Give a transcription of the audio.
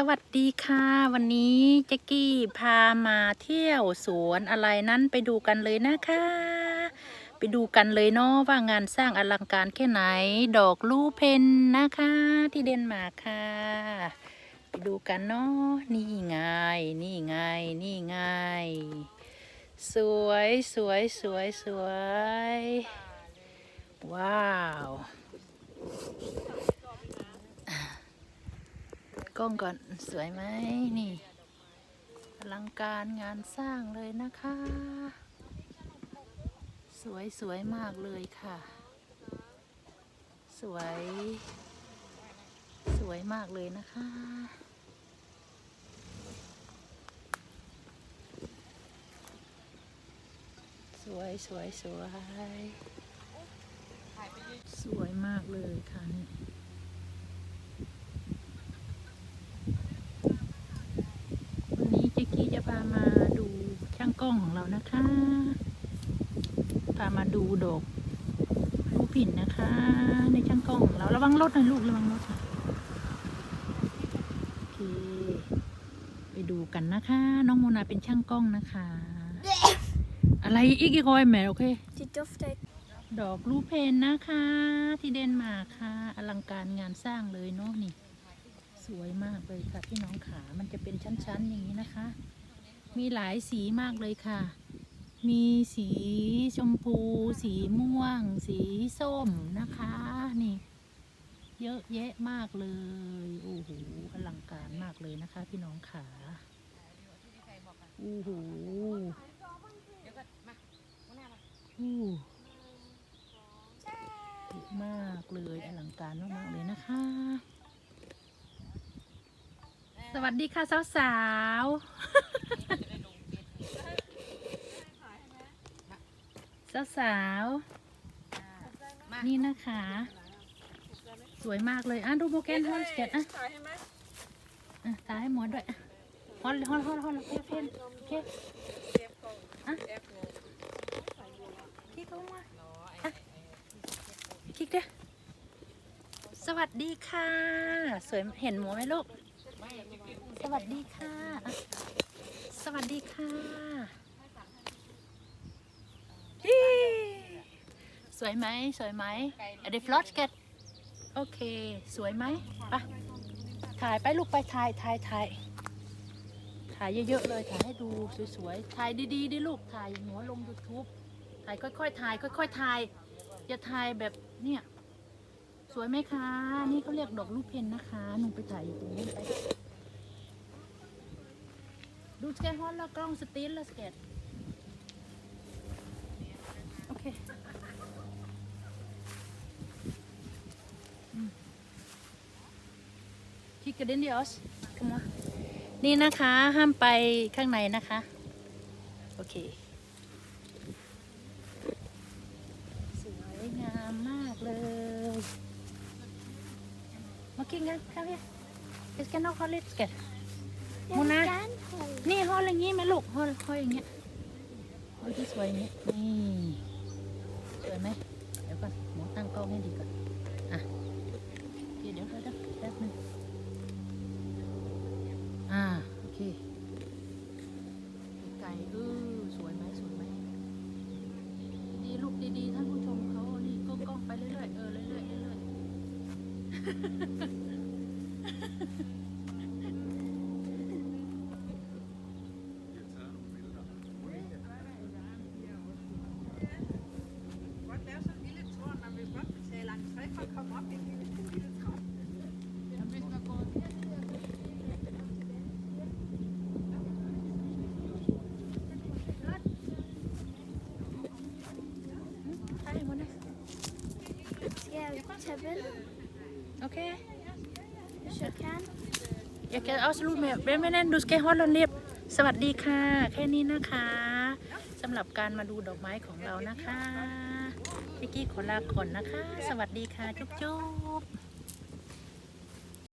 สวัสดีค่ะ วันนี้แจ็กกี้พามาเที่ยวสวนอะไรนั้นไปดูกันเลยนะคะ ไปดูกันเลยเนาะว่างานสร้างอลังการแค่ไหน ดอกลูเพนนะคะ ที่เดนมาร์กค่ะ ไปดูกันเนาะนี่ไงนี่ไงนี่ไงสวยสวยสวยสวย ว้าว กล้องก่อนสวยไหมนี่อลังการงานสร้างเลยนะคะ สวยสวยมากเลยค่ะ สวย สวยมากเลยนะคะ สวยสวยสวย สวยมากเลยค่ะนี่นี้เจ๊กี้จะพามาดูช่าง กล้องของเรานะคะพามาดูดอกลูกผินนะคะ ในช่างกล้องของเราระวังรถน่อยลูกระวังรถน่อยโอเค ไปดูกันนะคะ น้องโมนาเป็นช่างกล้องนะคะ อะไรอีกอีกอยแหมโอเค Die duftet ดอกลูกเพนนะคะ ที่เดนมาร์กค่ะ อลังการงานสร้างเลยเนาะนี่ สวยมากเลยค่ะพี่น้องขา มันจะเป็นชั้นๆอย่างนี้นะคะ มีหลายสีมากเลยค่ะ มีสีชมพู สีม่วง สีส้มนะคะ นี่ เยอะแยะมากเลย โอ้โห อลังการมากเลยนะคะ พี่น้องขาโอ้โหอู้มากเลยอลังการมากๆเลยนะคะ สวัสดีค่ะสาวๆ สาวๆนี่นะคะ สวยมากเลยอะดูโมแกนฮอลสเก็ตอะอะตาให้หมอด้วยอะฮอลฮอลฮอลฮอลเพนเพนโอเคอะพี่เข้ามาอะคลิกเด้อสวัสดีค่ะ สวยเห็นหมูไหมลูก สวัสดีค่ะอะสวัสดีค่ะฮิ สวยไหมสวยไหมอะเดฟลอตเกตโอเค สวยไหมไปถ่ายไปลูกไปถ่ายถ่ายถ่ายถ่ายเยอะๆเลยถ่ายให้ดูสวยๆถ่ายดีๆดิลูกถ่ายหัวลง YouTube ถ่ายค่อยๆถ่ายค่อยๆถ่ายอย่าถ่ายแบบเนี่ยสวยไหมคะ นี่เขาเรียกดอกลูกเพนนะคะหนูไปถ่ายอยู่ตรงนู้นไปดูสเก็ตฮอตแล้วกล้องสตีนแล้วสเก็ตโอเคคิ กกระเด็นดิออสเข้ามานี่นะคะ ห้ามไปข้างในนะคะ โอเค สวยงามมากเลยมากินกันข้าวเฮียเอสกันนอกคอลเลสเก็ต Mona. gern Hund. นี่ห้อยอย่างงี้ไหมลูกห้อยห้อยอย่างเงี้ยห้อยที่สวยอย่างเงี้ยนี่สวยไหมเดี๋ยวก่อนหมอตั้งกล้องให้ดีก่อน อะโอเคเดี๋ยวเดี๋ยวเดี๋ยวแป๊บนึง อ่า โอเคไก่เออสวยไหมสวยไหมดีลูกดีๆท่านผู้ชมเขานี่กล้องไปเรื่อยๆเออเรื่อยๆเรื่อยๆ jeg tage billeder, Okay. hvis jeg kan? อยากจะเอาสรุปแบบไม่แน่นดูสเกตฮอตแล้วเรียบ สวัสดีค่ะ แค่นี้นะคะสำหรับการมาดูดอกไม้ของเรานะคะพี่กี้ขอลาก่อนนะคะ สวัสดีค่ะ จุ๊บจุ๊บ